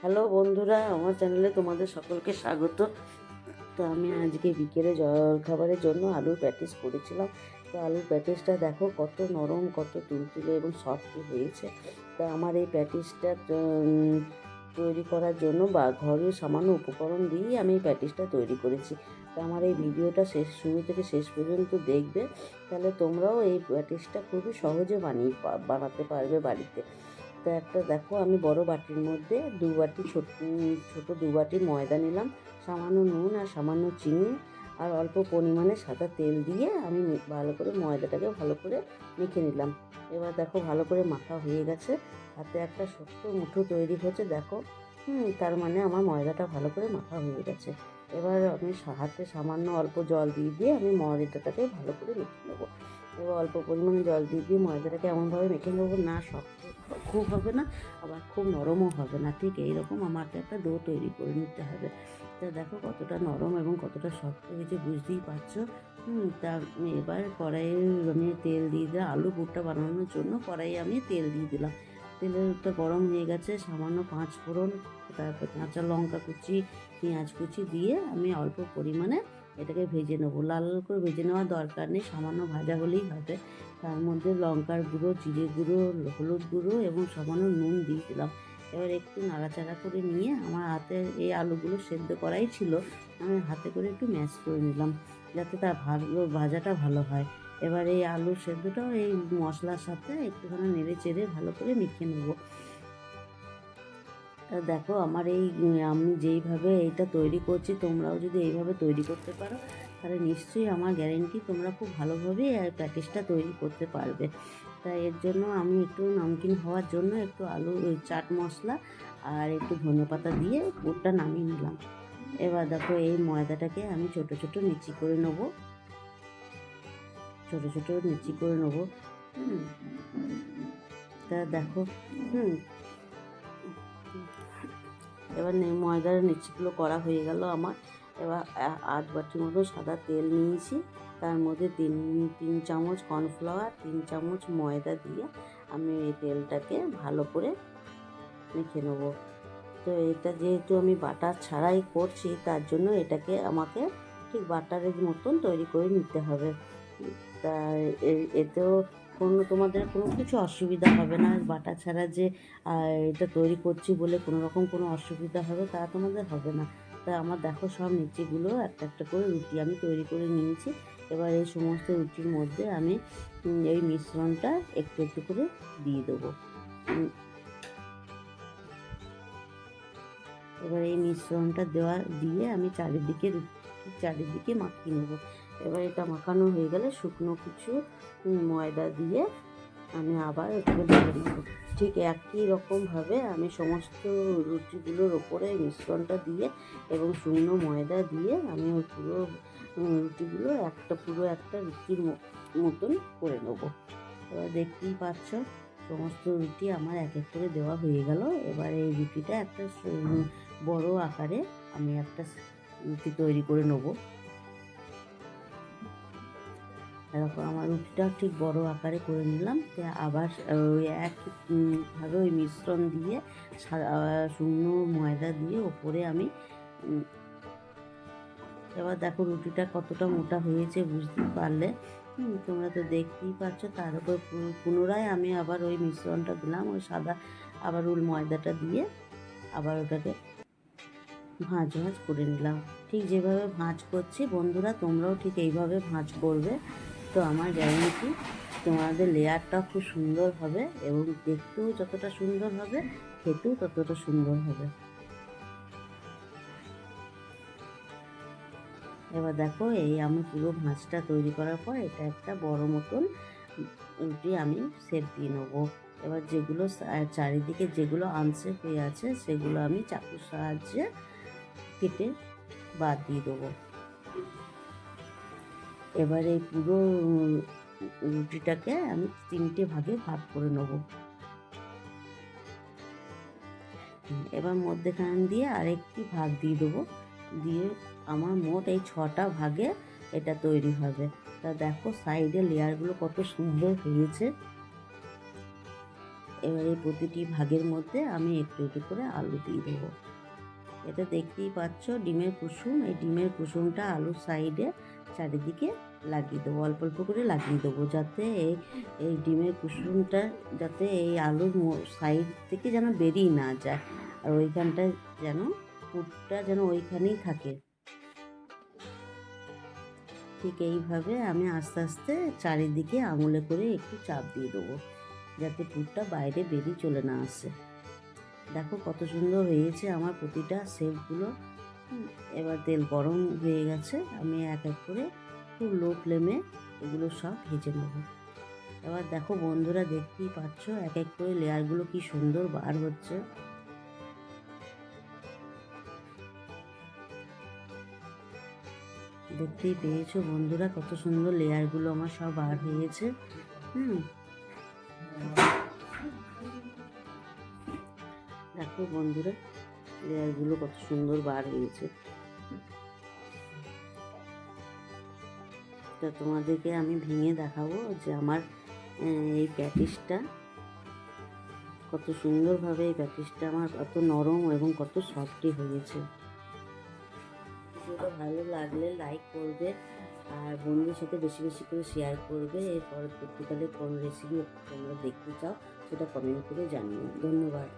Hello বন্ধুরা, আমার চ্যানেলে তোমাদের সকলকে স্বাগত। তো আমি আজকে বিকেলে জল খাবারের জন্য আলুর প্যাটিস করেছিলাম। তো আলুর প্যাটিসটা দেখো কত নরম, কত তুলতুলে এবং সফট হয়েছে। তা আমার এই প্যাটিসটা তৈরি করার জন্য বা ঘরের সামান্য উপকরণ দিয়েই আমি এই প্যাটিসটা তৈরি করেছি। তো আমার এই ভিডিওটা শেষ, শুরু থেকে শেষ পর্যন্ত দেখবে। তাহলে তোমরাও এই প্যাটিসটা খুবই সহজে বানিয়ে বানাতে পারবে বাড়িতে। তো একটা দেখো, আমি বড় বাটির মধ্যে দু বাটি ছোট, ছোটো দু বাটি ময়দা নিলাম, সামান্য নুন আর সামান্য চিনি আর অল্প পরিমাণে সাদা তেল দিয়ে আমি ভালো করে ময়দাটাকে ভালো করে মেখে নিলাম। এবার দেখো ভালো করে মাখা হয়ে গেছে, হাতে একটা শক্ত মুঠো তৈরি হয়েছে, দেখো, হুম, তার মানে আমার ময়দাটা ভালো করে মাখা হয়ে গেছে। এবার আমি হাতে সামান্য অল্প জল দিয়ে দিয়ে আমি ময়দাটাকে ভালো করে মেখে নেব। এবার অল্প পরিমাণে জল দিয়ে দিয়ে ময়দাটাকে এমনভাবে মেখে নেব না শক্ত খুব হবে না, আবার খুব নরমও হবে না। ঠিক এইরকম আমাকে একটা ডো তৈরি করে নিতে হবে। তা দেখো কতটা নরম এবং কতটা শক্ত হয়েছে, বুঝতেই পারছ? তা এবার কড়াইয়ে আমি তেল দিয়ে দিলাম, আলু পুরটা বানানোর জন্য কড়াইয়ে আমি তেল দিয়ে দিলাম। তেলটা গরম হয়ে গেছে, সামান্য পাঁচ ফোড়ন, তারপর কাঁচা লঙ্কা কুচি, পেঁয়াজ কুচি দিয়ে আমি অল্প পরিমাণে এটাকে ভেজে নেব। লাল লাল করে ভেজে নেওয়ার দরকার নেই, সামান্য ভাজা হলেই হবে। তার মধ্যে লঙ্কার গুঁড়ো, জিরে গুঁড়ো, হলুদ গুঁড়ো এবং সামান্য নুন দিয়ে দিলাম। এবার একটু নাড়াচাড়া করে নিয়ে আমার হাতে এই আলুগুলো সেদ্ধ করাই ছিল। আমি হাতে করে একটু ম্যাশ করে নিলাম যাতে তার ভালো ভাজাটা ভালো হয়। এবার এই আলু সেদ্ধটাও এই মশলার সাথে একটুখানি নেড়ে চেড়ে ভালো করে মেখে নেব। তা দেখো আমার এই আমি যেইভাবে এইটা তৈরি করছি, তোমরাও যদি এইভাবে তৈরি করতে পারো, তাহলে নিশ্চয়ই আমার গ্যারেন্টি তোমরা খুব ভালোভাবেই প্যাটিসটা তৈরি করতে পারবে। তাই এর জন্য আমি একটু নমকিন হওয়ার জন্য একটু আলু চাট মশলা আর একটু ধনে পাতা দিয়ে পুরটা নামিয়ে নিলাম। এবার দেখো এই ময়দাটাকে আমি ছোট ছোট নিচি করে নেব। ছোট ছোট নিচি করে নেব। তা দেখো, হুম এবার নে- ময়দার নিচিগুলো করা হয়ে গেল আমার। এবার আ- আধ বাটির মতো সাদা তেল নিয়েছি। তার মধ্যে তিন তিন চামচ কর্নফ্লাওয়ার, তিন চামচ ময়দা দিয়ে আমি এই তেলটাকে ভালো করে মেখে নেব। তো এটা যেহেতু আমি বাটার ছাড়াই করছি, তার জন্য এটাকে আমাকে ঠিক বাটারের মতন তৈরি করে নিতে হবে। তা এতেও কোনো তোমাদের কোনো কিছু অসুবিধা হবে না। বাটা ছাড়া যে এটা তৈরি করছি বলে কোনো রকম কোনো অসুবিধা হবে তা তোমাদের হবে না। তা আমার দেখো সব নিচেগুলো একটা একটা করে রুটি আমি তৈরি করে নিয়েছি। এবার এই সমস্ত রুটির মধ্যে আমি এই মিশ্রণটা একটু একটু করে দিয়ে দেবো। এবার এই মিশ্রণটা দেওয়া, দিয়ে আমি চারিদিকে চারিদিকে মাখিয়ে নেব। এবার এটা মাখানো হয়ে গেলে শুকনো কিছু ময়দা দিয়ে আমি আবার এটাকে ভেজে ঠিক একই রকমভাবে আমি সমস্ত রুটিগুলোর ওপরে মিশ্রণটা দিয়ে এবং শুকনো ময়দা দিয়ে আমি ওই পুরো রুটিগুলো একটা, পুরো একটা রুটির মতন করে নেব। এবার দেখতেই পাচ্ছ, সমস্ত রুটি আমার এক এক করে দেওয়া হয়ে গেল। এবার এই রুটিটা একটা বড় আকারে আমি একটা রুটি তৈরি করে নেব। এরকম আমার রুটিটা ঠিক বড় আকারে করে নিলাম। আবার ওই এক উম, ওই মিশ্রণ দিয়ে শুকনো ময়দা দিয়ে ওপরে আমি এবার দেখো রুটিটা কতটা মোটা হয়েছে বুঝতে পারলে। তোমরা তো দেখতেই পাচ্ছ তার উপর পুনরায় আমি আবার ওই মিশ্রণটা দিলাম ওই সাদা আবার উল ময়দাটা দিয়ে আবার ওটাকে ভাঁজ ভাঁজ করে নিলাম। ঠিক যেভাবে ভাঁজ করছি বন্ধুরা তোমরাও ঠিক এইভাবে ভাঁজ করবে। তো আমার গ্যারেন্টি, তোমাদের লেয়ারটা খুব সুন্দর হবে এবং দেখতেও যতটা সুন্দর হবে, খেতেও ততটা সুন্দর হবে। এবার দেখো, এই আমি পুরো ভাঁজটা তৈরি করার পর এটা একটা বড় মতন রুটি আমি সেপ দিয়ে নেব। এবার যেগুলো চারিদিকে যেগুলো আনসেপ হয়ে আছে, সেগুলো আমি চাকুর সাহায্যে কেটে বাদ দিয়ে দেবো। এবার এই পুরো রুটিটাকে আমি তিনটে ভাগে ভাগ করে নেব। এবার মধ্যেখান দিয়ে আরেকটি ভাগ দিয়ে দেবো। দিয়ে আমার মোট এই ছটা ভাগে এটা তৈরি হবে। তা দেখো সাইডে লেয়ারগুলো কত সুন্দর হয়েছে। এবার প্রতিটি ভাগের মধ্যে আমি একটু একটু করে আলু দিয়ে দেবো। এটা দেখতেই পাচ্ছ ডিমের কুসুম। এই ডিমের কুসুমটা আলুর সাইডে চারিদিকে লাগিয়ে দেবো অল্প অল্প করে লাগিয়ে দেবো যাতে এই এই ডিমের কুসুমটা যাতে এই আলুর সাইড থেকে যেন বেরিয়ে না যায় আর ওইখানটায় যেন পুরটা যেন ওইখানেই থাকে। ঠিক এইভাবে আমি আস্তে আস্তে চারিদিকে আঙুলে করে একটু চাপ দিয়ে দেবো যাতে পুরটা বাইরে বেরিয়ে চলে না আসে। দেখো কত সুন্দর হয়েছে আমার প্রতিটা শেপগুলো হুম, এবার তেল গরম হয়ে গেছে, আমি এক এক করে খুব লো ফ্লেমে এগুলো সব ভেজে নেব। এবার দেখো বন্ধুরা, দেখতেই পাচ্ছ এক এক করে লেয়ারগুলো কি সুন্দর বার হচ্ছে। দেখতেই পেয়েছ বন্ধুরা, কত সুন্দর লেয়ারগুলো আমার সব বার হয়েছে। হুম। দেখো বন্ধুরা লেয়ারগুলো কত সুন্দর বার হয়েছে। তো তোমাদেরকে আমি ভেঙে দেখাবো যে আমার এই প্যাটিসটা কত সুন্দরভাবে এই প্যাটিসটা আমার কত নরম এবং কত সফটই হয়েছে। ভিডিওটা ভালো লাগলে লাইক করবে আর বন্ধুদের সাথে বেশি বেশি করে শেয়ার করবে। এর পরবর্তীকালে কোন রেসিপি তোমরা দেখতে চাও, সেটা কমেন্ট করে জানিও। ধন্যবাদ।